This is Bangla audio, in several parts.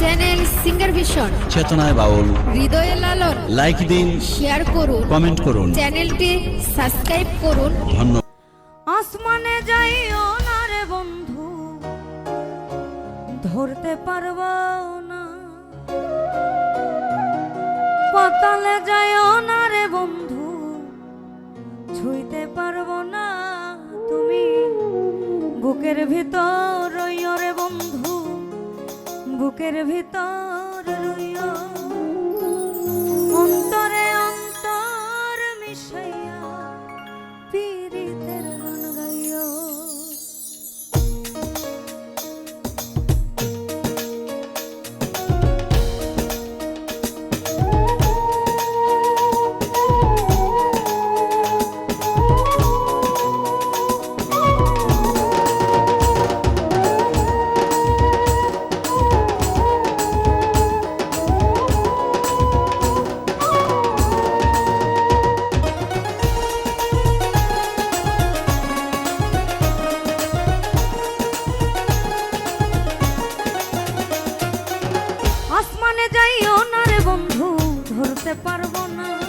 চ্যানেল সিঙ্গার ভিশন চেতনায় বাউল হৃদয়ে লালন লাইক দিন শেয়ার করুন. কমেন্ট করুন. চ্যানেলটি সাবস্ক্রাইব করুন. ধন্যবাদ। আসমানে যাই না রে বন্ধু ধরতে পারব না। পাতালে যাই না বন্ধু ছুঁইতে পারব না তুমি। বুকের ভিতর বুকের ভিতর মনে যাই ওনারে বন্ধু ধরতে পারব না।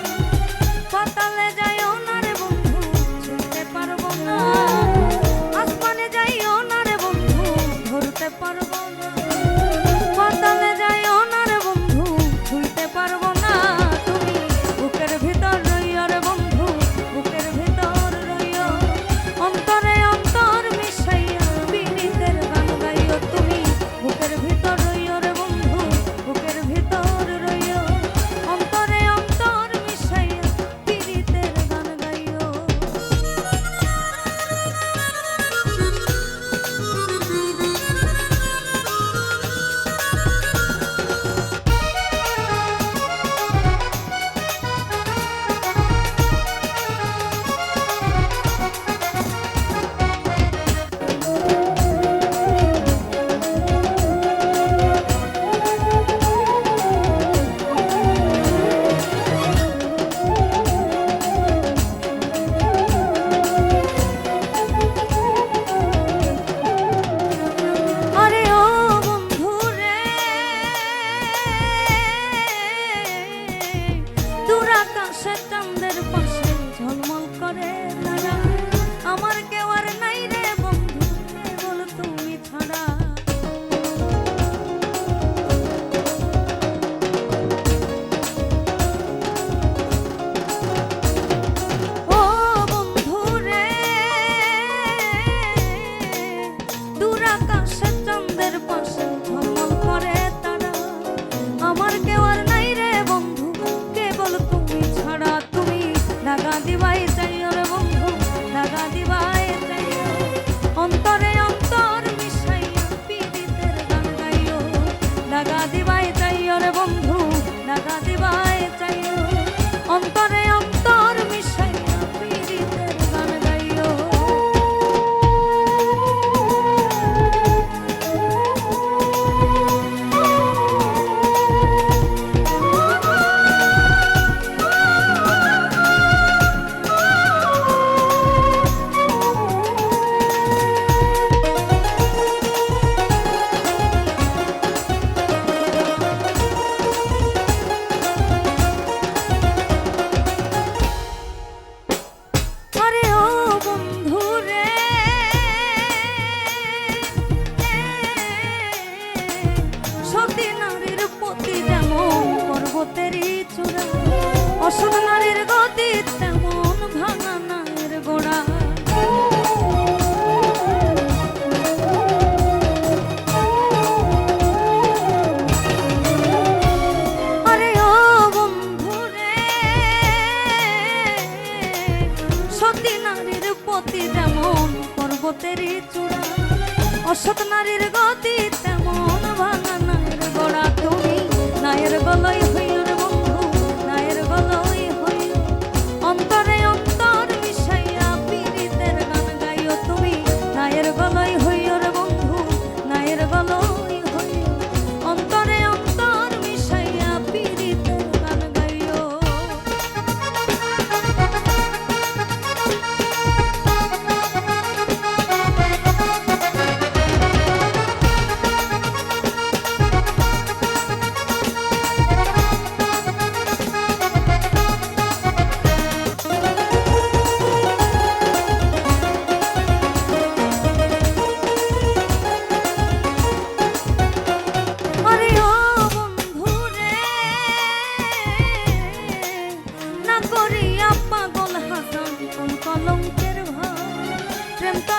Karagadi জগতেরই চূড়া। অসল নারীর গতি তেমন ভাঙা নায়ের গোড়া। পর্বতেরই চূড়া। অসৎ নারীর গতি তেমন ভাঙা নায়ের গোড়া। তুমি নায়ের গলয় Ним